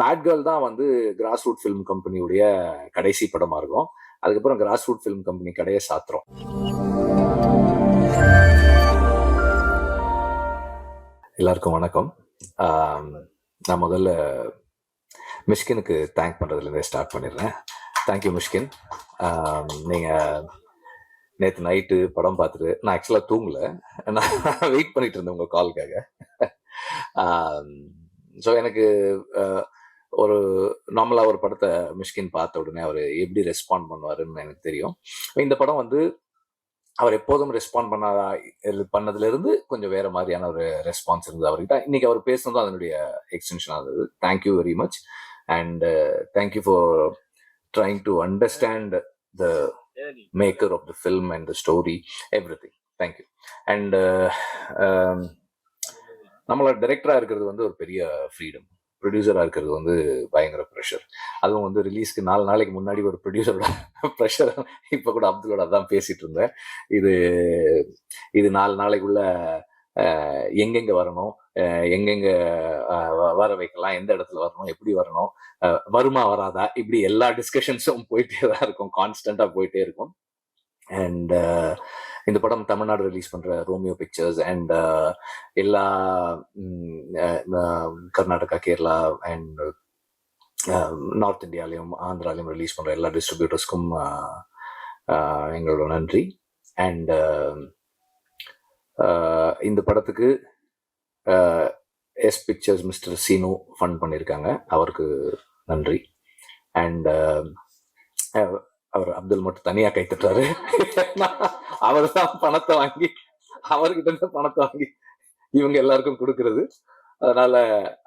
Bad girl தான் வந்து cross root film கம்பெனியுடைய கடைசி படமா இருக்கும் அதுக்கப்புறம் கிராஸ் ரூட் ஃபிலிம் கம்பெனி கடையை சாத்துறோம் எல்லாருக்கும் வணக்கம். நான் முதல்ல மிஷ்கினுக்கு தேங்க் பண்ணுறதுலேருந்தே ஸ்டார்ட் பண்ணிடுறேன். Thank you Mysskin. நீங்கள் நேற்று நைட்டு படம் பார்த்துட்டு நான் ஆக்சுவலாக தூங்கல. நான் வெயிட் பண்ணிட்டு இருந்தேன் உங்கள் காலுக்காக ஸோ எனக்கு ஒரு நார்மலாக ஒரு படத்தை மிஷ்கின் பார்த்த உடனே அவர் எப்படி ரெஸ்பாண்ட் பண்ணுவாருன்னு எனக்கு தெரியும். இந்த படம் வந்து அவர் எப்போதும் ரெஸ்பாண்ட் பண்ணாதா இது- பண்ணதுல இருந்து கொஞ்சம் வேற மாதிரியான ஒரு ரெஸ்பான்ஸ் இருந்தது அவர்கிட்ட. இன்னைக்கு அவர் பேசுனதும் அதனுடைய எக்ஸ்டென்ஷன் ஆகுது thank you very much and thank you for trying to understand the maker of the film and the story everything thank you and நம்மளோட டைரக்டராக இருக்கிறது வந்து ஒரு பெரிய ஃப்ரீடம் ப்ரொடியூசராக இருக்கிறது வந்து பயங்கர ப்ரெஷர் அதுவும் வந்து ரிலீஸ்க்கு நாலு நாளைக்கு முன்னாடி ஒரு ப்ரொடியூசரோட ப்ரெஷர் இப்போ கூட அப்துல்லோட தான் பேசிகிட்டு இருந்தேன். இது இது நாலு நாளைக்குள்ள எங்கெங்கே வரணும் எங்கெங்கே எங்கெங்க வ- வர வைக்கலாம் எந்த இடத்துல வரணும் எப்படி வரணும் வருமா வராதா இப்படி எல்லா டிஸ்கஷன்ஸும் போயிட்டே தான் இருக்கும் கான்ஸ்டண்ட்டாக போயிட்டே இருக்கும். அண்ட் இந்த படம் தமிழ்நாடு ரிலீஸ் பண்ற ரோமியோ பிக்சர்ஸ் அண்ட் எல்லா கர்நாடகா கேரளா அண்ட் நார்த் இந்தியாலையும் ஆந்திராலையும் ரிலீஸ் பண்ற எல்லா டிஸ்ட்ரிபியூட்டர்ஸ்க்கும் எங்களோட நன்றி. அண்ட் இந்த படத்துக்கு S Pictures mister Seenu fund பண்ணியிருக்காங்க அவருக்கு நன்றி. அண்ட் அவர் அப்துல் மட்டும் தனியா கை தட்டுறாரு. அவர் தான் பணத்தை வாங்கி அவர்கிட்ட இருந்து பணத்தை வாங்கி இவங்க எல்லாருக்கும் கொடுக்கறது. அதனால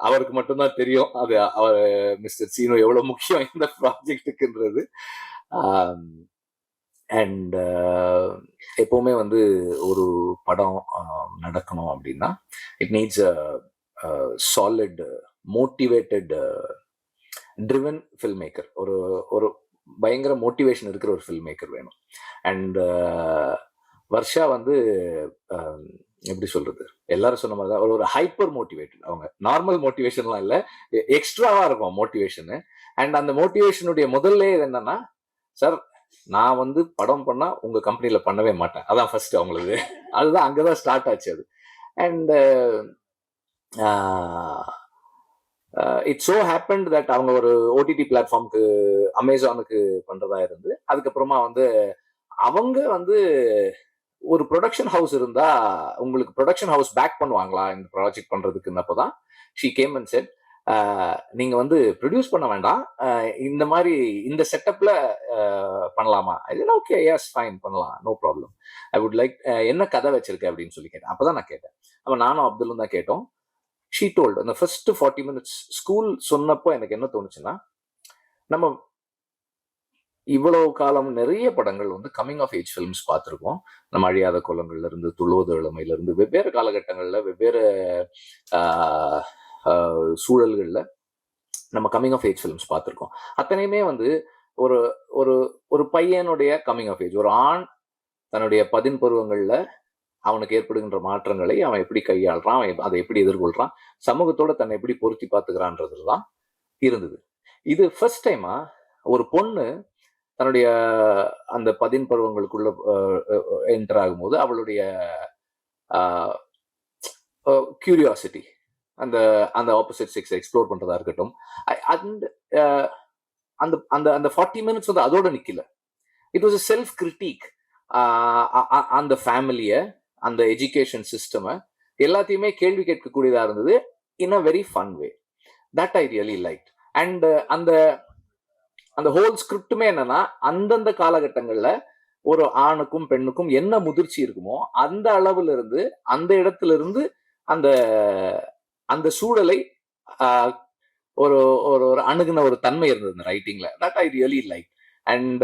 அவருக்கு மட்டும்தான் தெரியும் அது அவர் மிஸ்டர் சீனு எவ்வளவு முக்கியம் இந்த ப்ராஜெக்ட்டுக்குன்றது. அண்ட் எப்பவுமே வந்து ஒரு படம் நடக்கணும் அப்படின்னா it needs solid motivated driven film maker ஒரு ஒரு பயங்கர மோட்டிவேஷன் இருக்கிற ஒரு ஃபில்ம் மேக்கர் வேணும் அண்ட் uh, வர்ஷா வந்து um, எப்படி சொல்றது? எல்லாரும் சொன்ன மாதிரி தான் ஒரு- ஹைப்பர் மோட்டிவேட்டட் அவங்க நார்மல் மோட்டிவேஷன்லாம் இல்லை எக்ஸ்ட்ராவா இருக்கும் மோட்டிவேஷனு அண்ட் அந்த மோட்டிவேஷனுடைய முதல்ல இது என்னன்னா சார் நான் வந்து படம் பண்ணா உங்க கம்பெனியில பண்ணவே மாட்டேன். அதான் ஃபர்ஸ்ட் அவங்களுக்கு அதுதான் அங்கதான் ஸ்டார்ட் ஆச்சு அது. And it's so happen that அவங்க ஒரு ஓடிடி பிளாட்ஃபார்முக்கு அமேசானுக்கு பண்றதா இருந்து அதுக்கப்புறமா வந்து அவங்க வந்து ஒரு ப்ரொடக்ஷன் ஹவுஸ் இருந்தா உங்களுக்கு ப்ரொடக்ஷன் ஹவுஸ் பேக் பண்ணுவாங்களா? இந்த ப்ராஜெக்ட் பண்றதுக்குன்னப்பதான் ஷீ கேம் அண்ட் செட் நீங்க வந்து ப்ரொடியூஸ் பண்ண வேண்டாம். Uh, இந்த மாதிரி இந்த செட்டப்ல uh, பண்ணலாமா? இது ஓகே எஸ் ஃபைன் பண்ணலாம். No problem I would like என்ன கதை வச்சிருக்க? அப்படின்னு சொல்லி கேட்டேன். அப்பதான் நான் கேட்டேன். அப்ப நானும் அப்துல்லும் தான் கேட்டோம். ஷீ டோல்டு அந்த ஃபர்ஸ்ட் ஃபார்ட்டி மினிட்ஸ் ஸ்கூல் சொன்னப்போ எனக்கு என்ன தோணுச்சுன்னா நம்ம இவ்வளவு காலம் நிறைய படங்கள் வந்து கம்மிங் ஆஃப் ஏஜ் ஃபிலிம்ஸ் பார்த்துருக்கோம். நம்ம அழியாத குளங்கள்ல இருந்து துள்ளுவது இளமையில இருந்து வெவ்வேறு காலகட்டங்கள்ல வெவ்வேறு சூழல்களில் சூழல்கள்ல நம்ம கம்மிங் ஆஃப் ஏஜ் ஃபிலிம்ஸ் பார்த்துருக்கோம். அத்தனையுமே வந்து ஒரு ஒரு ஒரு பையனுடைய கம்மிங் ஆஃப் ஏஜ் ஒரு ஆண் தன்னுடைய பதின் பருவங்கள்ல அவனுக்கு ஏற்படுகின்ற மாற்றங்களை அவன் எப்படி கையாளுறான் அவன் அதை எப்படி எதிர்கொள்றான் சமூகத்தோட தன்னை எப்படி பொருத்தி பார்த்துக்கிறான்றதுலாம் இருந்தது. இது ஃபர்ஸ்ட் டைமா ஒரு பொண்ணு தன்னுடைய அந்த பதின் பருவங்களுக்குள்ள என்டர் ஆகும்போது அவளுடைய கியூரியாசிட்டி அந்த அந்த ஆப்போசிட் செக்ஸ் எக்ஸ்ப்ளோர் பண்றதா இருக்கட்டும். அண்ட் அந்த அந்த அந்த ஃபார்ட்டி மினிட்ஸ் வந்து அதோட நிக்கல. இட் வாஸ் செல்ஃப் கிரிட்டிக் அந்த ஃபேமிலியை அந்த எஜுகேஷன் சிஸ்டமை எல்லாத்தையுமே கேள்வி கேட்கக்கூடியதாக இருந்தது in a very fun way that I really like and அந்த அந்த ஹோல் ஸ்கிரிப்டுமே என்னன்னா அந்தந்த காலகட்டங்களில் ஒரு ஆணுக்கும் பெண்ணுக்கும் என்ன முதிர்ச்சி இருக்குமோ அந்த அளவுல இருந்து அந்த இடத்துல இருந்து அந்த அந்த சூழலை ஒரு ஒரு ஒரு அணுகுன ஒரு தன்மை இருந்தது இந்த ரைட்டிங்ல that I really like and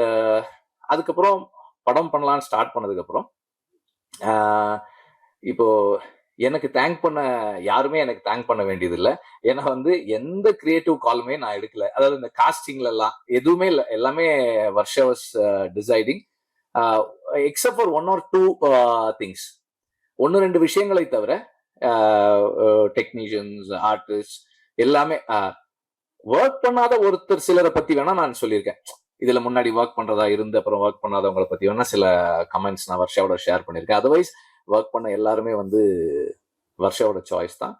அதுக்கப்புறம் படம் பண்ணலான்னு ஸ்டார்ட் பண்ணதுக்கப்புறம் இப்போ எனக்கு தேங்க் பண்ண யாருமே எனக்கு தேங்க் பண்ண வேண்டியது இல்லை ஏன்னா வந்து எந்த கிரியேட்டிவ் காலுமே நான் எடுக்கல. அதாவது இந்த காஸ்டிங்ல எல்லாம் எதுவுமே இல்லை. எல்லாமே Varsha was deciding except for one or two things ஒன்று ரெண்டு விஷயங்களை தவிர டெக்னீஷியன்ஸ் ஆர்டிஸ்ட் எல்லாமே ஒர்க் பண்ணாத ஒருத்தர் சிலரை பத்தி வேணா நான் சொல்லியிருக்கேன். இதுல முன்னாடி ஒர்க் பண்றதா இருந்து அப்புறம் ஒர்க் பண்ணாதவங்களை பத்தி வேணா சில கமெண்ட்ஸ் நான் வர்ஷாவோட ஷேர் பண்ணியிருக்கேன். அதர்வைஸ் ஒர்க் பண்ண எல்லாருமே வந்து வர்ஷாவோட சாய்ஸ் தான்.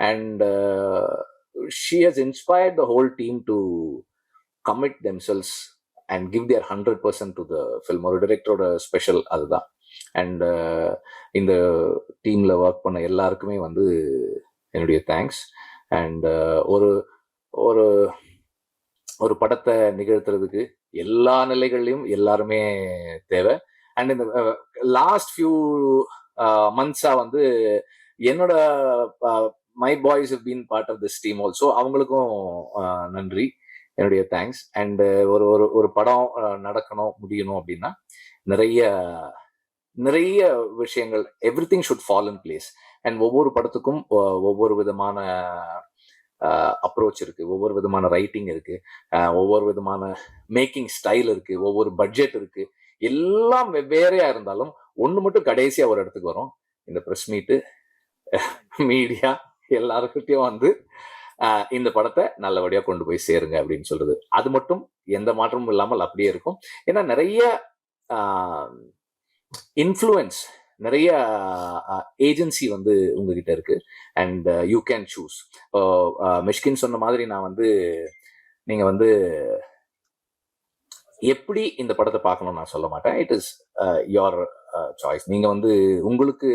And she has inspired the whole team to commit themselves and give their hundred percent to the film ஒரு டிரெக்டரோட ஸ்பெஷல் அதுதான். அண்ட் uh, இந்த டீம்ல ஒர்க் பண்ண எல்லாருக்குமே வந்து என்னுடைய தேங்க்ஸ் அண்ட் uh, ஒரு ஒரு ஒரு படத்தை நிகழ்த்துறதுக்கு எல்லா நிலைகள்லையும் எல்லாருமே தேவை. அண்ட் இந்த லாஸ்ட் ஃபியூ மந்த்ஸா வந்து என்னோட my boys been part of this team also அவங்களுக்கும் நன்றி. என்னுடைய தேங்க்ஸ் அண்ட் ஒரு ஒரு ஒரு படம் நடக்கணும் முடியணும் அப்படின்னா நிறைய நிறைய விஷயங்கள் everything should fall in place and ஒவ்வொரு படத்துக்கும் ஒவ்வொரு விதமான அப்ரோச் இருக்கு. ஒவ்வொரு விதமான ரைட்டிங் இருக்கு. ஒவ்வொரு விதமான மேக்கிங் ஸ்டைல் இருக்கு. ஒவ்வொரு பட்ஜெட் இருக்கு. எல்லாம் வெவ்வேறையா இருந்தாலும் ஒன்று மட்டும் கடைசியா ஒரு இடத்துக்கு வரும். இந்த ப்ரெஸ் மீட்டு மீடியா எல்லாருக்கிட்டையும் வந்து இந்த படத்தை நல்லபடியா கொண்டு போய் சேருங்க அப்படின்னு சொல்றது. அது மட்டும் எந்த மாற்றமும் இல்லாமல் அப்படியே இருக்கும். ஏன்னா நிறைய இன்ஃப்ளூயன்ஸ் நிறைய ஏஜென்சி வந்து உங்ககிட்ட இருக்கு. And you can choose Mysskin சொன்ன மாதிரி நான் வந்து நீங்க வந்து எப்படி இந்த படத்தை பார்க்கணும்னு நான் சொல்ல மாட்டேன். இட் இஸ் யோர் சாய்ஸ் நீங்க வந்து உங்களுக்கு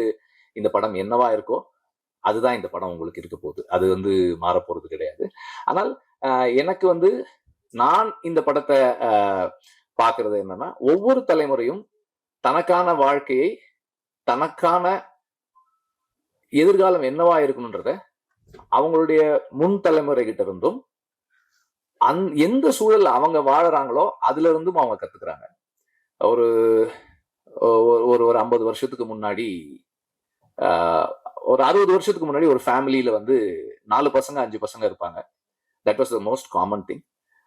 இந்த படம் என்னவா இருக்கோ அதுதான் இந்த படம் உங்களுக்கு இருக்க போகுது. அது வந்து மாறப்போறது கிடையாது. ஆனால் எனக்கு வந்து நான் இந்த படத்தை பார்க்கறது என்னன்னா ஒவ்வொரு தலைமுறையும் தனக்கான வாழ்க்கையை தனக்கான எதிர்காலம் என்னவா இருக்கணுன்றத அவங்களுடைய முன் தலைமுறை கிட்ட இருந்தும் அந் எந்த சூழல் அவங்க வாழறாங்களோ அதுல இருந்தும் அவங்க கத்துக்கிறாங்க. ஒரு ஒரு- ஒரு ஒரு ஐம்பது வருஷத்துக்கு முன்னாடி ஒரு அறுபது வருஷத்துக்கு முன்னாடி ஒரு ஃபேமிலியில வந்து நாலு பசங்க அஞ்சு பசங்க இருப்பாங்க. That was the most common thing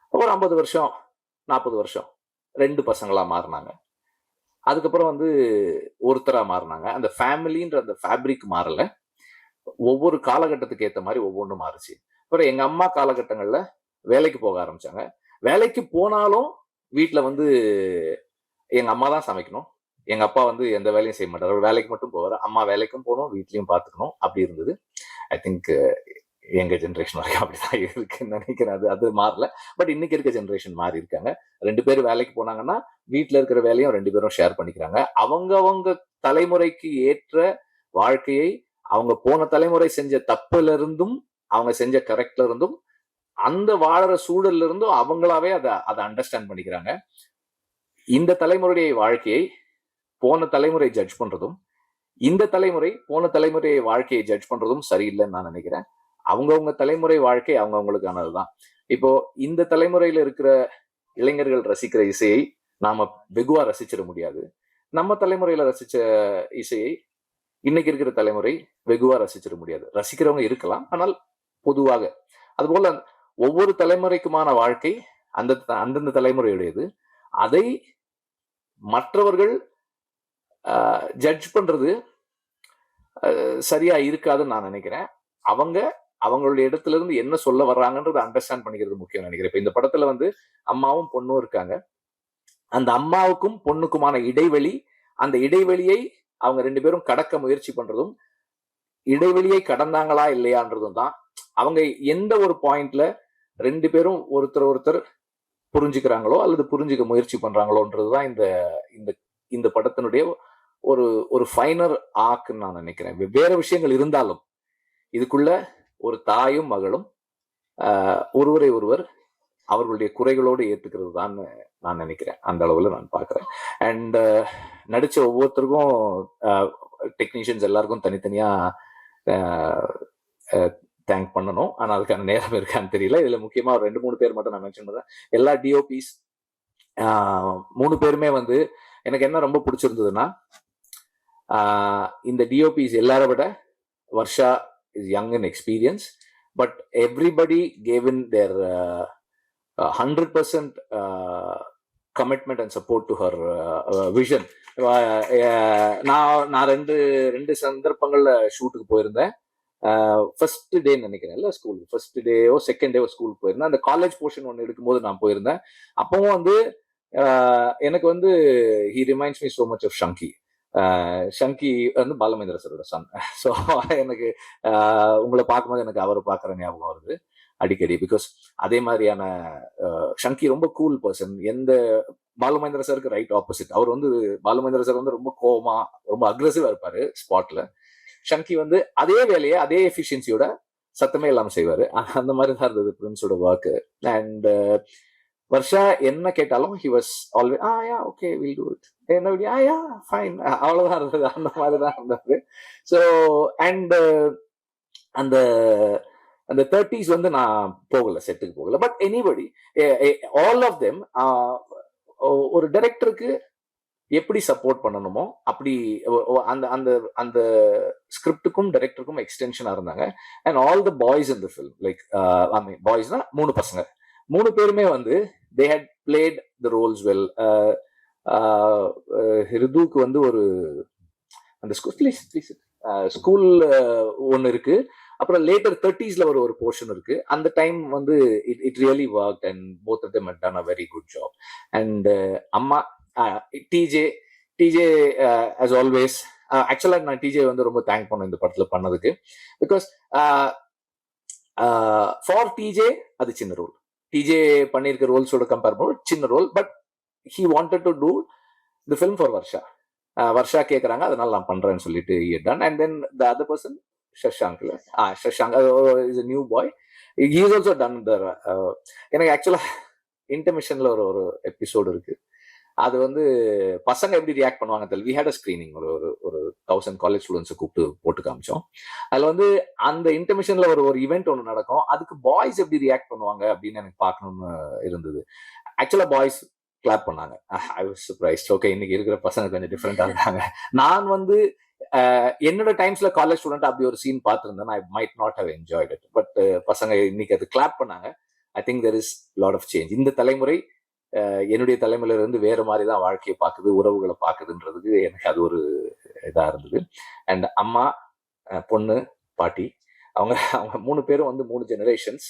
ஒரு ஐம்பது வருஷம் நாற்பது வருஷம் ரெண்டு பசங்களா மாறினாங்க. அதுக்கப்புறம் வந்து ஒருத்தராக மாறினாங்க. அந்த ஃபேமிலின்ற அந்த ஃபேப்ரிக் மாறலை. ஒவ்வொரு காலகட்டத்துக்கு ஏற்ற மாதிரி ஒவ்வொன்றும் மாறுச்சு. அப்புறம் எங்கள் அம்மா காலகட்டங்களில் வேலைக்கு போக ஆரம்பித்தாங்க வேலைக்கு போனாலும் வீட்டில் வந்து எங்கள் அம்மா தான் சமைக்கணும். எங்கள் அப்பா வந்து எந்த வேலையும் செய்ய மாட்டார். அவர் வேலைக்கு மட்டும் போவார். அம்மா வேலைக்கும் போகணும் வீட்லேயும் பார்த்துக்கணும் அப்படி இருந்தது. ஐ திங்க் எங்க ஜென்ரேஷன் வரைக்கும் அப்படிதான் இருக்குன்னு நினைக்கிறேன். அது அது மாறல. பட் இன்னைக்கு இருக்க ஜென்ரேஷன் மாறி இருக்காங்க. ரெண்டு பேரும் வேலைக்கு போனாங்கன்னா வீட்டில் இருக்கிற வேலையும் ரெண்டு பேரும் ஷேர் பண்ணிக்கிறாங்க. அவங்க அவங்க தலைமுறைக்கு ஏற்ற வாழ்க்கையை அவங்க போன தலைமுறை செஞ்ச தப்புல இருந்தும் அவங்க செஞ்ச கரெக்ட்ல இருந்தும் அந்த வாழற சூழல்ல இருந்தும் அவங்களாவே அதை அதை அண்டர்ஸ்டாண்ட் பண்ணிக்கிறாங்க. இந்த தலைமுறையுடைய வாழ்க்கையை போன தலைமுறை ஜட்ஜ் பண்றதும் இந்த தலைமுறை போன தலைமுறை வாழ்க்கையை ஜட்ஜ் பண்றதும் சரியில்லைன்னு நான் நினைக்கிறேன். அவங்கவுங்க தலைமுறை வாழ்க்கை அவங்கவுங்களுக்கானதுதான். இப்போ இந்த தலைமுறையில இருக்கிற இளைஞர்கள் ரசிக்கிற இசையை நாம வெகுவா ரசிச்சிட முடியாது. நம்ம தலைமுறையில ரசிச்ச இசையை இன்னைக்கு இருக்கிற தலைமுறை வெகுவா ரசிச்சிட முடியாது. ரசிக்கிறவங்க இருக்கலாம் ஆனால் பொதுவாக. அதுபோல ஒவ்வொரு தலைமுறைக்குமான வாழ்க்கை அந்த அந்தந்த தலைமுறையுடையது. அதை மற்றவர்கள் ஜட்ஜ் பண்றது சரியா இருக்காதுன்னு நான் நினைக்கிறேன். அவங்க அவங்களுடைய இடத்துல இருந்து என்ன சொல்ல வர்றாங்கன்றது அண்டர்ஸ்டாண்ட் பண்ணிக்கிறது முக்கியம் நினைக்கிறேன். இப்ப இந்த படத்துல வந்து அம்மாவும் பொண்ணும் இருக்காங்க. அந்த அம்மாவுக்கும் பொண்ணுக்குமான இடைவெளி அந்த இடைவெளியை அவங்க ரெண்டு பேரும் கடக்க முயற்சி பண்றதும் இடைவெளியை கடந்தாங்களா இல்லையான்றதும் தான். அவங்க எந்த ஒரு பாயிண்ட்ல ரெண்டு பேரும் ஒருத்தர் ஒருத்தர் புரிஞ்சுக்கிறாங்களோ அல்லது புரிஞ்சுக்க முயற்சி பண்றாங்களோன்றதுதான் இந்த இந்த இந்த படத்தினுடைய ஒரு ஒரு ஃபைனர் ஆக்குன்னு நான் நினைக்கிறேன். வெவ்வேறு விஷயங்கள் இருந்தாலும் இதுக்குள்ள ஒரு தாயும் மகளும் ஒருவரை ஒருவர் அவர்களுடைய குறைகளோடு ஏத்துக்கிறது தான் நான் நினைக்கிறேன். அந்த அளவுல நான் பார்க்கிறேன். அண்ட் நடிச்ச ஒவ்வொருத்தருக்கும் டெக்னீஷியன்ஸ் எல்லாருக்கும் தனித்தனியா தேங்க் பண்ணணும். ஆனா அதுக்கான நேரம் இருக்கான்னு தெரியல. இதுல முக்கியமா ஒரு ரெண்டு மூணு பேர் மட்டும் நான் மென்ஷன் பண்றேன். எல்லா டிஓபிஸ் மூணு பேருமே வந்து எனக்கு என்ன ரொம்ப பிடிச்சிருந்ததுன்னா இந்த டிஓபிஸ் எல்லாரை விட Varsha is young in experience but everybody gave in their hundred percent commitment and support to her vision நான் நான் ரெண்டு ரெண்டு சந்தர்ப்பங்கள்ல ஷூட்டுக்கு போயிருந்தேன். Uh, ஃபர்ஸ்ட் டே நினைக்கிறேன் இல்ல ஸ்கூல் ஃபர்ஸ்ட் டேயோ செகண்ட் டேவோ ஸ்கூலுக்கு போயிருந்தேன். அந்த காலேஜ் போர்ஷன் ஒன்று எடுக்கும்போது நான் போயிருந்தேன். அப்பவும் வந்து uh, எனக்கு வந்து he reminds me so much of ஷங்கி ஷங்கி வந்து பாலமேந்திர சரோட சன் ஸோ எனக்கு ஆஹ் உங்களை பார்க்கும்போது எனக்கு அவரை பார்க்குற ஞாபகம் வருது அடிக்கடி. பிகாஸ் அதே மாதிரியான ஷங்கி ரொம்ப கூல் பர்சன் எந்த பாலமேந்திர சருக்கு ரைட் ஆப்போசிட் அவர் வந்து பாலமேந்திர சார் வந்து ரொம்ப கோமா ரொம்ப அக்ரெசிவா இருப்பாரு ஸ்பாட்ல ஷங்கி வந்து அதே வேலையை அதே எஃபிஷியன்சியோட சத்தமே இல்லாமல் செய்வாரு. அந்த மாதிரி தான் இருந்தது பிரின்ஸோட ஒர்க் அண்ட் வர்ஷா என்ன கேட்டாலும் he was always ah yeah okay will do it என்ன ஆ யா ஃபைன் அவ்வளோதான் இருந்தது. அந்த மாதிரி தான் இருந்தது ஸோ அண்ட் uh, அந்த அந்த தேர்ட்டிஸ் வந்து நான் போகல செட்டுக்கு போகல. But anybody all of them ஒரு டைரக்டருக்கு எப்படி சப்போர்ட் பண்ணணுமோ அப்படி அந்த அந்த அந்த ஸ்கிரிப்டுக்கும் டைரக்டருக்கும் எக்ஸ்டென்ஷனாக இருந்தாங்க. அண்ட் ஆல் த பாய்ஸ் இந்த ஃபில்ம் லைக் ஐ மீன் பாய்ஸ்னா மூணு பசங்க. மூணு பேருமே வந்து they had played the roles well ஹிருதுக்கு வந்து ஒரு அந்த ஸ்கூல் ஸ்கூல் ஒன்று இருக்கு. அப்புறம் லேட்டர் தேர்ட்டிஸ்ல ஒரு ஒரு போர்ஷன் இருக்கு. அந்த டைம் வந்து it it really work and both of them done a very good job and அம்மா டிஜே டிஜே ஆஸ் ஆல்வேஸ் ஆக்சுவலாக நான் டிஜே வந்து ரொம்ப தேங்க் பண்ணேன் இந்த படத்தில் பண்ணதுக்கு. பிகாஸ் ஃபார் டிஜே அது சின்ன ரோல் டிஜே பண்ணியிருக்க ரோல்ஸோட கம்பேர் பண்ணுவோம். சின்ன role but he wanted to do the film for Varsha Varsha கேட்குறாங்க அதனால நான் பண்றேன்னு சொல்லிட்டு done and then the other person ஷஷாங்க்ல ah Shashank is new boy he's also done there எனக்கு ஆக்சுவலா இன்டர்மிஷனில் ஒரு ஒரு எபிசோடு இருக்கு. அது வந்து பசங்க எப்படி ரியாக்ட் பண்ணுவாங்க தெரியல வி ஹேட் அ ஸ்கிரீனிங் ஒரு ஒரு ஒரு தௌசண்ட் காலேஜ் ஸ்டூடெண்ட்ஸை கூப்பிட்டு போட்டு காமிச்சோம். அதில் வந்து அந்த இன்டர்மிஷனில் ஒரு ஒரு ஈவெண்ட் ஒன்று நடக்கும். அதுக்கு பாய்ஸ் எப்படி ரியாக்ட் பண்ணுவாங்க அப்படின்னு எனக்கு பார்க்கணும்னு இருந்தது. ஆக்சுவலாக பாய்ஸ் கிளாப் பண்ணாங்க. ஐ வாஸ் சர்ப்ரைஸ் ஓகே இன்னைக்கு இருக்கிற பசங்க கொஞ்சம் டிஃப்ரெண்டாக இருக்காங்க. நான் வந்து என்னோட டைம்ஸ்ல காலேஜ் ஸ்டூடெண்ட் அப்படி ஒரு சீன் பார்த்துருந்தேன் I might not have enjoyed it but பசங்க இன்னைக்கு அது கிளாப் பண்ணாங்க. I think there is lot of change இந்த தலைமுறை என்னுடைய தலைமையிலிருந்து வேறு வேற மாதிரி தான் வாழ்க்கையை பார்க்குது உறவுகளை பார்க்குதுன்றதுக்கு எனக்கு அது ஒரு இதாக இருந்தது. அண்ட் அம்மா பொண்ணு பாட்டி அவங்க அவங்க மூணு பேரும் வந்து மூணு generations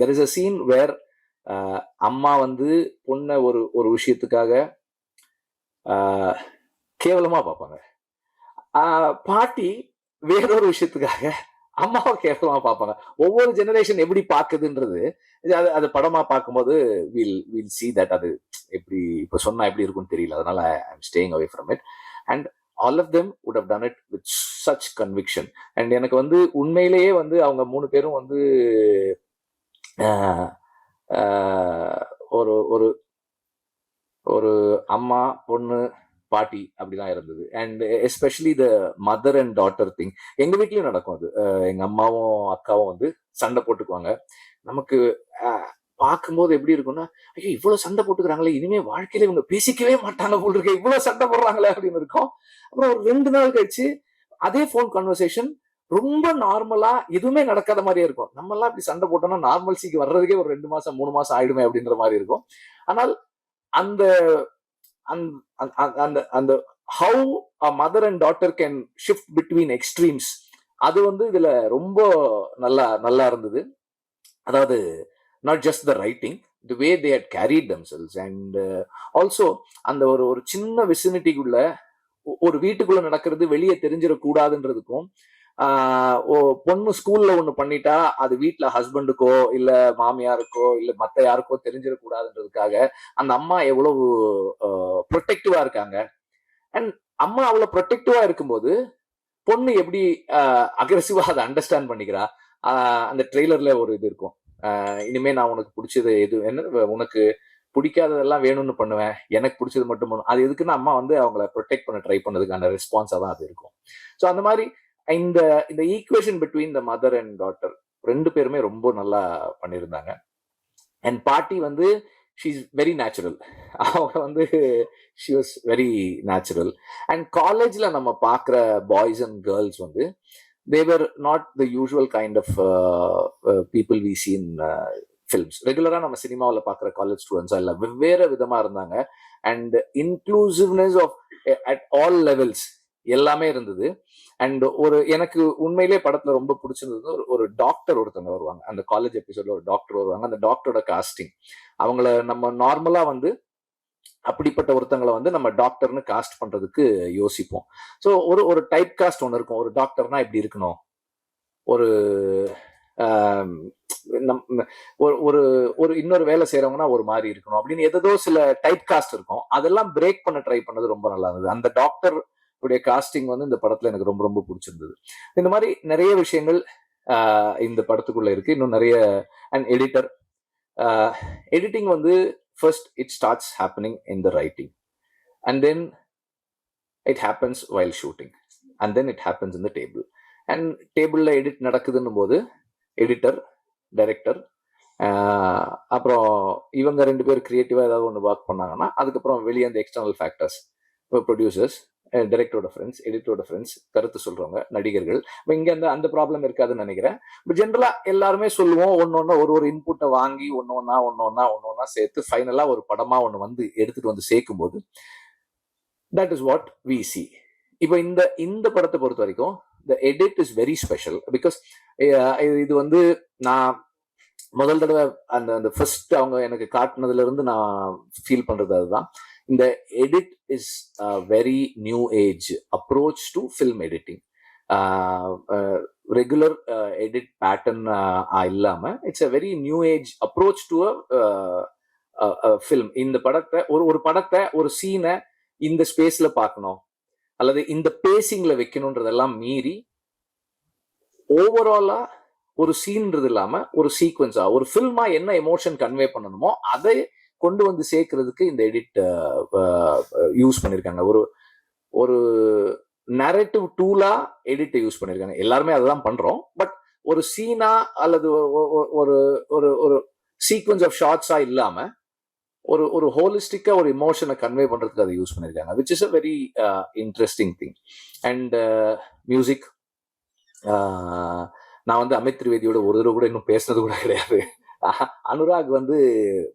there is a scene where அம்மா வந்து பொண்ணை ஒரு ஒரு விஷயத்துக்காக கேவலமாக பார்ப்பாங்க. பாட்டி வேறொரு விஷயத்துக்காக அம்மாவை கேவலமா பார்ப்பாங்க. ஒவ்வொரு ஜெனரேஷன் எப்படி பார்க்குதுன்றது அது அது படமா பார்க்கும்போது வில் வில் சி தட் அது எப்படி இப்போ சொன்னா எப்படி இருக்கும்னு தெரியல. அதனால I'm staying away from it and all of them would have done it with such conviction and எனக்கு வந்து உண்மையிலேயே வந்து அவங்க மூணு பேரும் வந்து ஒரு ஒரு ஒரு அம்மா பொண்ணு பாட்டி அப்படிதான் இருந்தது. And especially the mother and daughter thing எங்க வீட்லயும் நடக்கும் அது. எங்க அம்மாவும் அக்காவும் வந்து சண்டை போட்டுக்குவாங்க. நமக்கு பார்க்கும்போது எப்படி இருக்கும்னா ஐயோ இவ்வளவு சண்டை போட்டுக்கிறாங்களே இனிமே வாழ்க்கையில இவங்க பேசிக்கவே மாட்டாங்க போல் இருக்க இவ்வளவு சண்டை போடுறாங்களே அப்படின்னு இருக்கும். அப்புறம் ஒரு ரெண்டு நாள் கழிச்சு அதே ஃபோன் கன்வர்சேஷன் ரொம்ப நார்மலா எதுவுமே நடக்காத மாதிரியே இருக்கும். நம்ம எல்லாம் இப்படி சண்டை போட்டோம்னா நார்மல்சிக்கு வர்றதுக்கே ஒரு ரெண்டு மாசம் மூணு மாசம் ஆயிடுமே அப்படின்ற மாதிரி இருக்கும். ஆனால் அந்த அந்த அந்த- அந்த அந்த how a mother and daughter can shift between extremes அது வந்து இதுல ரொம்ப நல்லா நல்லா இருந்தது. அதாவது not just the writing the way they had carried themselves and also அந்த ஒரு ஒரு சின்ன விசினிட்டிக்குள்ள ஒரு வீட்டுக்குள்ள நடக்கிறது வெளியே தெரிஞ்சிடக்கூடாதுன்றதுக்கும் பொண்ணு ஸ்கூல்ல ஒண்ணு பண்ணிட்டா அது வீட்டுல ஹஸ்பண்டுக்கோ இல்ல மாமியாருக்கோ இல்ல மத்த யாருக்கோ தெரிஞ்சிடக்கூடாதுன்றதுக்காக அந்த அம்மா எவ்வளவு ப்ரொடெக்டிவா இருக்காங்க. அண்ட் அம்மா அவ்வளவு ப்ரொடெக்டிவா இருக்கும்போது பொண்ணு எப்படி அக்ரெசிவா அதை அண்டர்ஸ்டாண்ட் பண்ணிக்கிறா? அந்த ட்ரெய்லர்ல ஒரு இது இருக்கும். இனிமே நான் உனக்கு பிடிச்சது எது என்ன உனக்கு பிடிக்காததெல்லாம் வேணும்னு பண்ணுவேன். எனக்கு பிடிச்சது மட்டும் அது எதுக்குன்னு அம்மா வந்து அவங்கள ப்ரொடெக்ட் பண்ண ட்ரை பண்ணதுக்கான ரெஸ்பான்ஸா தான் அது இருக்கும். ஸோ அந்த மாதிரி இந்த இந்த equation between the mother and daughter ரெண்டு பேருமே ரொம்ப நல்லா பண்ணியிருந்தாங்க. அண்ட் பாட்டி வந்து ஷீ இஸ் வெரி நேச்சுரல் அவங்க வந்து she was very natural and காலேஜில் நம்ம பார்க்குற பாய்ஸ் அண்ட் கேர்ள்ஸ் வந்து they were not the usual kind of people we seen films ரெகுலராக நம்ம சினிமாவில் பார்க்குற காலேஜ் ஸ்டூடெண்ட்ஸாக இல்லை வெவ்வேறு விதமாக இருந்தாங்க. And inclusiveness of at all levels எல்லாமே இருந்தது. அண்ட் ஒரு எனக்கு உண்மையிலே படத்துல ரொம்ப பிடிச்சிருந்தது ஒரு ஒரு டாக்டர் ஒருத்தங்க வருவாங்க. அந்த காலேஜ் எபிசோட்ல ஒரு டாக்டர் வருவாங்க. அந்த டாக்டரோட காஸ்டிங் அவங்கள நம்ம நார்மலா வந்து அப்படிப்பட்ட ஒருத்தங்களை வந்து நம்ம டாக்டர்னு காஸ்ட் பண்றதுக்கு யோசிப்போம். ஸோ ஒரு ஒரு டைப் காஸ்ட் ஒன்று இருக்கும். ஒரு டாக்டர்னா இப்படி இருக்கணும்? ஒரு நம்- ஒரு ஒரு ஒரு இன்னொரு வேலை செய்யறவங்கன்னா ஒரு மாதிரி இருக்கணும் அப்படின்னு ஏதோ சில டைப் காஸ்ட் இருக்கும். அதெல்லாம் பிரேக் பண்ண ட்ரை பண்ணது ரொம்ப நல்லா இருந்தது. அந்த டாக்டர் உடைய காஸ்டிங் வந்து இந்த படத்துல எனக்கு ரொம்ப ரொம்ப பிடிச்சிருந்தது. இந்த மாதிரி நிறைய விஷயங்கள் இந்த படத்துக்குள்ள இருக்கு. இன்னும் நிறைய அண்ட் எடிட்டர் எடிட்டிங் வந்து first it starts happening in the writing and then it happens while shooting and then it happens in the table and டேபிளில் எடிட் நடக்குதுன்னும் போது எடிட்டர் டைரக்டர் அப்புறம் இவங்க ரெண்டு பேர் கிரியேட்டிவாக ஏதாவது ஒன்று ஒர்க் பண்ணாங்கன்னா அதுக்கப்புறம் வெளியே அந்த எக்ஸ்டர்னல் ஃபேக்டர்ஸ் இப்போ ப்ரொடியூசர்ஸ் டைரக்டரோட ஃப்ரெண்ட்ஸ் எடிட்டரோட ஃப்ரெண்ட்ஸ் கருத்து சொல்கிறவங்க நடிகர்கள். இப்போ இங்கே அந்த அந்த ப்ராப்ளம் இருக்காதுன்னு நினைக்கிறேன். பட் ஜென்ரலாக எல்லாருமே சொல்லுவோம் ஒன்று ஒன்று ஒரு ஒரு இன்புட்டை வாங்கி ஒன்று ஒன்றா ஒன்று ஒன்றா ஒன்று ஒன்றா சேர்த்து ஃபைனலாக ஒரு படமாக ஒன்று வந்து எடுத்துகிட்டு வந்து சேர்க்கும் போது that is what we see இப்போ இந்த இந்த படத்தை பொறுத்த வரைக்கும் the edit is very special because இது வந்து நான் முதல் தடவை அந்த அந்த ஃபர்ஸ்ட் அவங்க எனக்கு காட்டினதுல இருந்து நான் ஃபீல் பண்றது அதுதான். இந்த edit is very new age approach to film editing regular edit pattern இல்லாம it's a very new age approach to film இந்த படத்தை ஒரு ஒரு படத்தை ஒரு சீனை இந்த ஸ்பேஸ்ல பார்க்கணும். அல்லது இந்த பேசிங்ல வைக்கணுன்றதெல்லாம் மீறி ஓவராலா ஒரு சீன்றது இல்லாம ஒரு சீக்வன்ஸா ஒரு ஃபில்மா என்ன எமோஷன் கன்வே பண்ணணுமோ அதை கொண்டு வந்து சேர்க்கறதுக்கு இந்த எடிட் யூஸ் பண்ணியிருக்காங்க ஒரு ஒரு நரேட்டிவ் டூலா எடிட்டை யூஸ் பண்ணியிருக்காங்க எல்லாருமே அதெல்லாம் பண்றோம். பட் ஒரு சீனா அல்லது ஒரு ஒரு ஒரு சீக்வன்ஸ் ஆஃப் ஷார்ட்ஸா இல்லாம ஒரு ஒரு ஹோலிஸ்டிக்கா ஒரு இமோஷனை கன்வே பண்றதுக்கு அதை யூஸ் பண்ணியிருக்காங்க which is a very interesting thing and music நான் வந்து அமித் திரிவேதியோட ஒரு தடவை கூட இன்னும் பேசுனது கூட கிடையாது. அனுராக் வந்து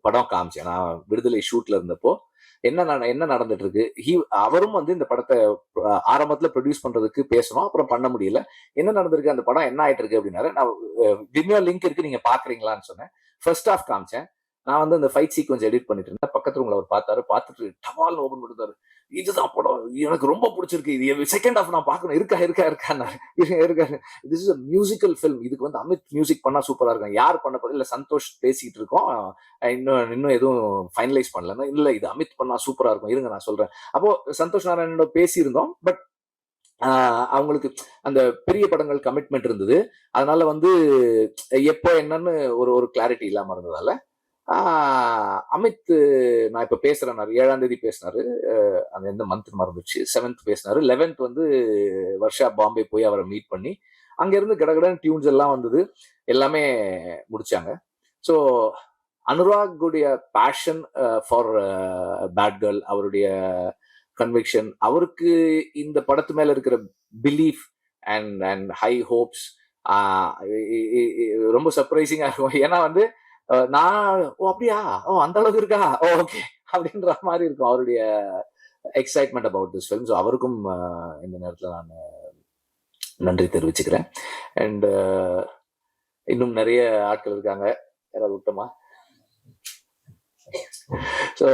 படம் காமிச்சேன். நான் விடுதலை ஷூட்ல இருந்தப்போ என்ன என்ன நடந்துட்டு இருக்கு ஹீ அவரும் வந்து இந்த படத்தை ஆரம்பத்துல ப்ரொடியூஸ் பண்றதுக்கு பேசணும் அப்புறம் பண்ண முடியல. என்ன நடந்திருக்கு? அந்த படம் என்ன ஆயிட்டு இருக்கு அப்படின்னாரு நான் விமியோ லிங்க் இருக்கு நீங்க பாக்குறீங்களான்னு சொன்னேன். ஃபர்ஸ்ட் ஆஃப் காமிச்சேன். நான் வந்து அந்த ஃபைட் சீக்வன்ஸ் எடிட் பண்ணிட்டு இருந்தேன். பக்கத்துல உங்களை அவர் பார்த்தாரு. பார்த்துட்டு டவால் ஓபன் பண்ணிருந்தாரு இதுதான் படம். எனக்கு ரொம்ப பிடிச்சிருக்கு இது. செகண்ட் ஆஃப் நான் பார்க்கணும். இருக்கா இருக்கா இருக்கான்னாரு இருக்கா this is a musical film இதுக்கு வந்து அமித் மியூசிக் பண்ணா சூப்பரா இருக்கும். யார் பண்ண போறது இல்ல சந்தோஷ் பேசிட்டு இருக்கோம். இன்னும் இன்னும் எதுவும் ஃபைனலைஸ் பண்ணலன்னா இல்ல இது அமித் பண்ணா சூப்பரா இருக்கும். இருங்க நான் சொல்றேன். அப்போ சந்தோஷ் நாராயணோட பேசியிருந்தோம். பட் அவங்களுக்கு அந்த பெரிய படங்கள் கமிட்மெண்ட் இருந்தது. அதனால வந்து எப்போ என்னன்னு ஒரு ஒரு கிளாரிட்டி இல்லாம இருந்ததால அமித் நான் இப்ப பேசுறேன் ஏழாம் தேதி பேசினாரு. அந்த எந்த மந்த் மறந்துச்சு செவன்த் பேசினாரு. லெவன்த் வந்து வர்ஷா பாம்பே போய் அவரை மீட் பண்ணி அங்கேருந்து கடகடன் டியூன்ஸ் எல்லாம் வந்தது. எல்லாமே முடிச்சாங்க. ஸோ அனுராகுடைய பேஷன் ஃபார் பேட் கேர்ள் அவருடைய கன்விக்ஷன் அவருக்கு இந்த படத்து மேல இருக்கிற belief and and high hopes ரொம்ப சர்ப்ரைசிங்காக இருக்கும். ஏன்னா வந்து நான் ஓ அப்படியா? ஓ அந்த அளவுக்கு இருக்கா? ஓ ஓகே அப்படின்ற மாதிரி இருக்கும் அவருடைய excitement about this film so அவருக்கும் இந்த நேரத்தில் நான் நன்றி தெரிவிச்சுக்கிறேன். அண்ட் இன்னும் நிறைய ஆட்கள் இருக்காங்க. யாராவது விட்டோமா ஸோ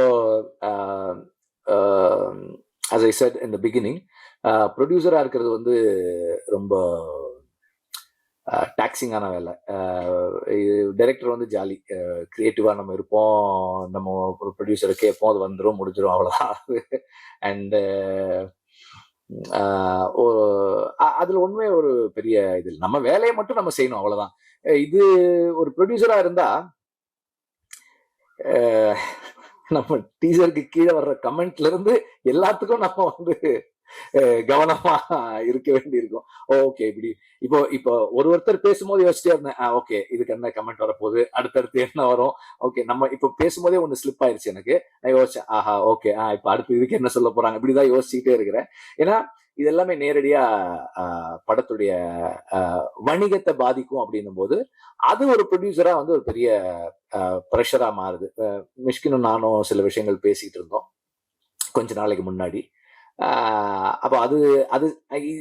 அஸ் ஐ செட் இந்த பிகினிங் ப்ரொடியூசராக இருக்கிறது வந்து ரொம்ப டாக்ஸிங்கான வேலை. டைரக்டர் வந்து ஜாலி க்ரியேட்டிவாக நம்ம இருப்போம். நம்ம ஒரு ப்ரொடியூசரை கேட்போம். அது வந்துடும் முடிஞ்சிடும் அவ்வளோதான் அண்டு அதில் ஒன்றுமே ஒரு பெரிய இது நம்ம வேலையை மட்டும் நம்ம செய்யணும் அவ்வளோதான் இது ஒரு ப்ரொடியூசராக இருந்தால் நம்ம டீசருக்கு கீழே வர்ற கமெண்ட்ல இருந்து எல்லாத்துக்கும் நம்ம வந்து கவனமா இருக்க வேண்டியிருக்கும். ஓகே இப்படி. இப்போ இப்போ ஒரு ஒருத்தர் பேசும்போது யோசிச்சே இருந்தேன். ஓகே இதுக்கு என்ன கமெண்ட் வரப்போகுது? அடுத்தடுத்து என்ன வரும்? ஓகே நம்ம இப்போ பேசும்போதே ஒன்று ஸ்லிப் ஆயிருச்சு எனக்கு. நான் யோசிச்சேன் ஆஹா ஓகே ஆ இப்போ அடுத்து இதுக்கு என்ன சொல்ல போறாங்க? இப்படிதான் யோசிச்சுக்கிட்டே இருக்கிறேன். ஏன்னா இது எல்லாமே நேரடியா ஆஹ், படத்துடைய ஆஹ், வணிகத்தை பாதிக்கும் அப்படின்னும் போது அது ஒரு ப்ரொடியூசரா வந்து ஒரு பெரிய ப்ரெஷரா மாறுது. அஹ் மிஷ்கினும் நானும் சில விஷயங்கள் பேசிட்டு இருந்தோம். கொஞ்ச நாளைக்கு முன்னாடி. அப்போ அது அது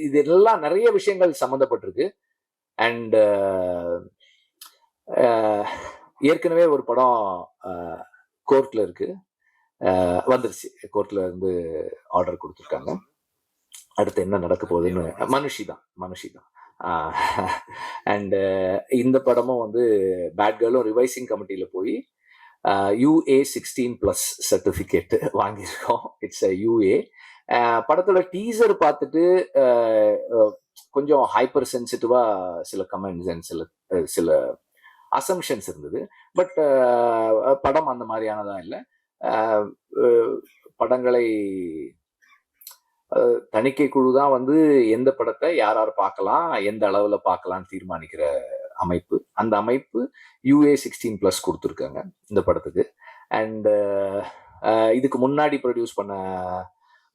இது எல்லாம் நிறைய விஷயங்கள் சம்மந்தப்பட்டிருக்கு. அண்ட் ஏற்கனவே ஒரு படம் கோர்ட்ல இருக்கு. வந்துருச்சு. கோர்ட்ல இருந்து ஆர்டர் கொடுத்துருக்காங்க. அடுத்து என்ன நடக்க போகுதுன்னு மனுஷி தான் மனுஷி தான். அண்டு இந்த படமும் வந்து பேட் கேர்ளும் ரிவைசிங் கமிட்டியில் போய் யூஏ சிக்ஸ்டீன் ப்ளஸ் சர்டிஃபிகேட் வாங்கியிருக்கோம். இட்ஸ் அ யூஏ படத்தோட டீசர் பார்த்துட்டு கொஞ்சம் ஹைப்பர் சென்சிட்டிவா சில கமெண்ட்ஸ் அண்ட் சில சில அசம்ஷன்ஸ் இருந்தது. பட் படம் அந்த மாதிரியானதா இல்லை. படங்களை தணிக்கை குழு தான் வந்து எந்த படத்தை யார் யார் பார்க்கலாம் எந்த அளவில் பார்க்கலாம்னு தீர்மானிக்கிற அமைப்பு. அந்த அமைப்பு யூஏ சிக்ஸ்டீன் ப்ளஸ் கொடுத்துருக்காங்க இந்த படத்துக்கு. அண்ட் இதுக்கு முன்னாடி ப்ரொடியூஸ் பண்ண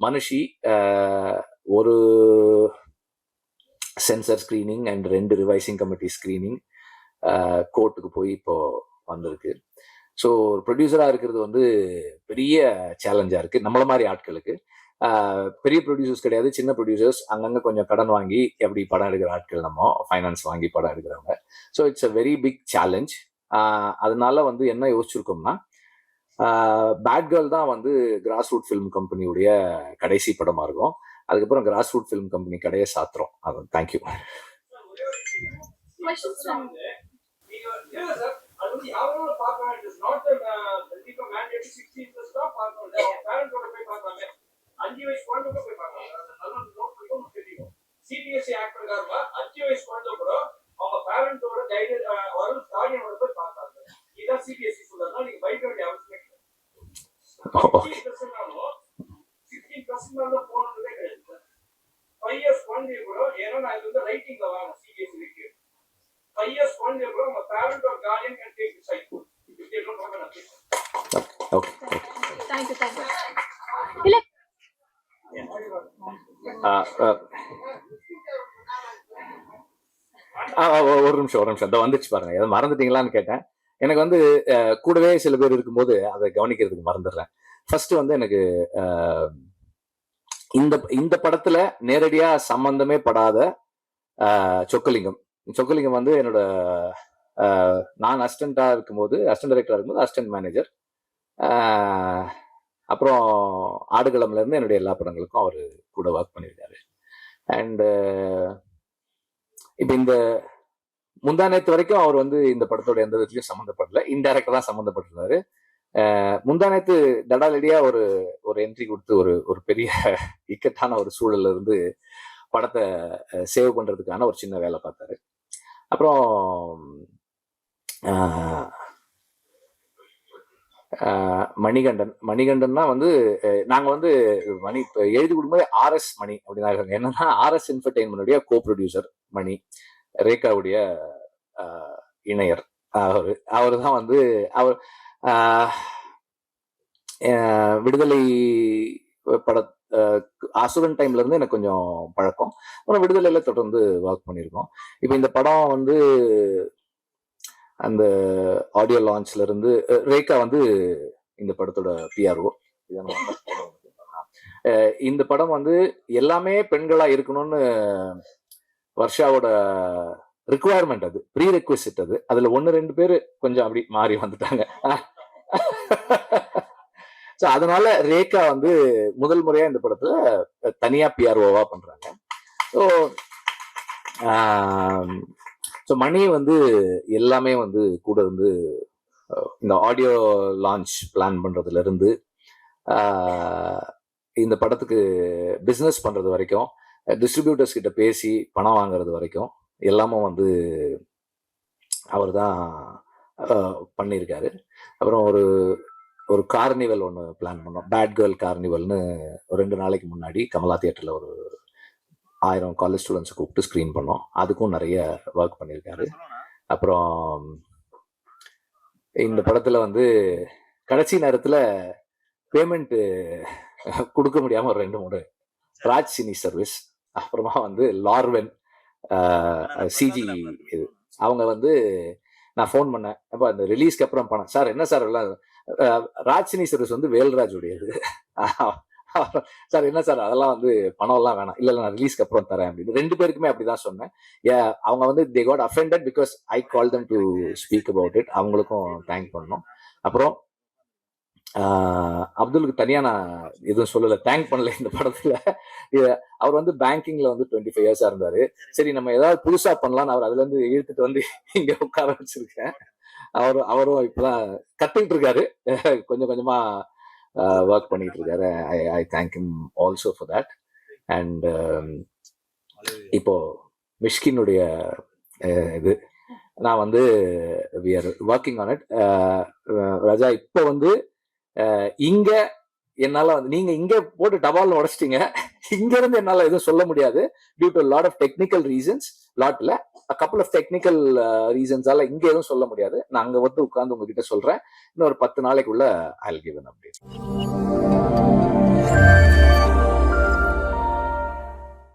மனுஷி ஒரு சென்சர் ஸ்கிரீனிங் அண்ட் ரெண்டு ரிவைசிங் கமிட்டி ஸ்கிரீனிங் கோர்ட்டுக்கு போய் இப்போ வந்திருக்கு. ஸோ ஒரு ப்ரொடியூசராக இருக்கிறது வந்து பெரிய சேலஞ்சாக இருக்குது நம்மள மாதிரி ஆட்களுக்கு. பெரிய ப்ரொடியூசர்ஸ் கிடையாது சின்ன ப்ரொடியூசர்ஸ் அங்கங்கே கொஞ்சம் கடன் வாங்கி எப்படி படம் எடுக்கிற ஆட்கள் நம்ம ஃபைனான்ஸ் வாங்கி படம் எடுக்கிறவங்க. So it's a very big challenge அதனால வந்து என்ன யோசிச்சிருக்கோம்னா பேட் கேர்ள் தான் வந்து கிராஸ் ரூட் ஃபிலிம் கம்பெனியுடைய கடைசி படமா இருக்கும். அதுக்கப்புறம் கிராஸ் ரூட் ஃபிலிம் கம்பெனி கடையை சாத்துறோம். அது தேங்க்யூ வந்து தான் அவங்க போய் அஞ்சு வயசு குழந்தை போய் பார்க்கலாம் அது நோட் தெரியும் சிபிஎஸ்சி ஆக்ட் அஞ்சு வயசு குழந்தை கூட அவங்க பேரண்டோட கைடு வரும் கார்டியனோட போய் பார்த்தாங்க இதான் சிபிஎஸ்சி சொல்றதுனால நீங்க பைக் வேண்டிய அவசியம் சார் ஃபைவ் இயர்ஸ் குழந்தைய கூட ஏன்னா நான் இது வந்து ரைட்டிங்ல இருக்கு ஃபைவ் இயர்ஸ் குழந்தைய கூட உங்க parent or guardian can take the side okay ஒரு நிமிஷம் ஒரு நிமிஷம் அதை வந்துச்சு பாருங்க எதை மறந்துட்டீங்களான்னு கேட்டேன் எனக்கு வந்து கூடவே சில பேர் இருக்கும்போது அதை கவனிக்கிறதுக்கு மறந்துடுறேன். ஃபர்ஸ்ட் வந்து எனக்கு இந்த இந்த படத்துல நேரடியா சம்பந்தமே படாத சொக்கலிங்கம். சொக்கலிங்கம் வந்து என்னோட நான் அசிஸ்டண்டா இருக்கும்போது அசிஸ்டன்ட் டைரக்டரா இருக்கும்போது அசிஸ்டன்ட் மேனேஜர் அப்புறம் ஆடுகளம்ல இருந்து என்னுடைய எல்லா படங்களுக்கும் அவர் கூட ஒர்க் பண்ணியிருக்காரு. அண்ட் இப்போ இந்த முந்தா நேத்து வரைக்கும் அவர் வந்து இந்த படத்தோட எந்த விதத்துலயும் சம்மந்தப்படல. இன்டைரக்டா தான் சம்மந்தப்பட்டிருந்தாரு. முந்தா நேத்து தடாலடியா ஒரு ஒரு என்ட்ரி கொடுத்து ஒரு ஒரு பெரிய இக்கட்டான ஒரு சூழல்ல இருந்து படத்தை சேவ் பண்றதுக்கான ஒரு சின்ன வேலை பார்த்தாரு. அப்புறம் மணிகண்டன். மணிகண்டன்னா வந்து நாங்க வந்து மணி இப்ப எழுதி கொடுக்கும்போது ஆர்எஸ் மணி அப்படின்னு இருக்காங்க என்னன்னா ஆர்எஸ் இன்ஃபர்டைன்மெண்டுடைய கோ ப்ரொடியூசர் மணி. ரேகாவுடைய இணையர். அவர் அவர் தான் வந்து அவர் விடுதலை பட அசுரன் டைம்ல இருந்து எனக்கு கொஞ்சம் பழக்கம். அப்புறம் விடுதலையில தொடர்ந்து ஒர்க் பண்ணியிருக்கோம். இப்போ இந்த படம் வந்து அந்த ஆடியோ லான்ச்ல இருந்து ரேகா வந்து இந்த படத்தோட பிஆர்ஓ இந்த படம் வந்து எல்லாமே பெண்களா இருக்கணும்னு வர்ஷாவோட ரிக்குவயர்மெண்ட் அது ப்ரீ ரெக்வசிட் அது. அதுல ஒன்னு ரெண்டு பேர் கொஞ்சம் அப்படி மாறி வந்துட்டாங்க. ஸோ அதனால ரேகா வந்து முதல் முறையா இந்த படத்துல தனியா பிஆர்ஓவா பண்றாங்க. ஸோ ஸோ மணி வந்து எல்லாமே வந்து கூட இருந்து இந்த ஆடியோ லான்ச் பிளான் பண்றதுல இருந்து இந்த படத்துக்கு பிஸ்னஸ் பண்றது வரைக்கும் டிஸ்ட்ரிபியூட்டர்ஸ் கிட்ட பேசி பணம் வாங்குறது வரைக்கும் எல்லாமும் வந்து அவர் தான் பண்ணியிருக்காரு. அப்புறம் ஒரு ஒரு கார்னிவல் ஒன்று பிளான் பண்ணோம். பேட் கேர்ள் கார்னிவல்னு ஒரு ரெண்டு நாளைக்கு முன்னாடி கமலா தியேட்டரில் ஒரு ஆயிரம் காலேஜ் ஸ்டூடெண்ட்ஸை கூப்பிட்டு ஸ்க்ரீன் பண்ணோம். அதுக்கும் நிறைய ஒர்க் பண்ணியிருக்காரு. அப்புறம் இந்த படத்தில் வந்து கடைசி நேரத்தில் பேமெண்ட்டு கொடுக்க முடியாமல் ஒரு ரெண்டு மூணு ராஜ் சினி சர்வீஸ் அப்புறமா வந்து லார்வென் சிஜி இது. அவங்க வந்து நான் ஃபோன் பண்ணேன். அப்போ அந்த ரிலீஸ்க்கு அப்புறம் பணம் சார் என்ன சார் எல்லாம்? அஹ், ராஜ் சினி சர்வீஸ் வந்து வேல்ராஜ் உடையது சார் என்ன சார்? அதெல்லாம் வந்து பணம் எல்லாம் வேணாம். இல்ல நான் ரிலீஸ்க்கு அப்புறம் தரேன் அப்படின்னு. ரெண்டு பேருக்குமே அப்படிதான் சொன்னேன். அவங்க வந்து they got offended because I call them to speak about it அவங்களுக்கும் தேங்க் பண்ணோம் அப்புறம் அப்துலுக்கு தனியாக நான் எதுவும் சொல்லலை. தேங்க் பண்ணல இந்த படத்தில். அவர் வந்து பேங்கிங்கில் வந்து டுவெண்ட்டி ஃபைவ் இயர்ஸாக இருந்தார். சரி நம்ம ஏதாவது புதுசாக பண்ணலான்னு அவர் அதுலேருந்து இழுத்துட்டு வந்து இங்கே உட்கார வச்சிருக்கேன். அவர் அவரும் இப்போலாம் கத்துக்கிட்டு இருக்காரு. கொஞ்சம் கொஞ்சமாக ஒர்க் பண்ணிட்டு இருக்காரு. I I thank him also for that and இப்போ மிஷ்கினுடைய இது. நான் வந்து we are working on it Raja இப்போ வந்து இங்க என்னால வந்து நீங்க இங்க போட்டு டபால் உடைச்சிட்டீங்க. இங்க இருந்து என்னால எதுவும் சொல்ல முடியாது. Due to lot of technical reasons லாட்ல கப்பல் ஆஃப் டெக்னிக்கல் ரீசன்ஸால இங்க எதுவும் சொல்ல முடியாது. நான் அங்க வந்து உட்காந்து உங்ககிட்ட சொல்றேன். இன்னும் ஒரு பத்து நாளைக்குள்ள ஐ கிவ் அன் அப்டேட்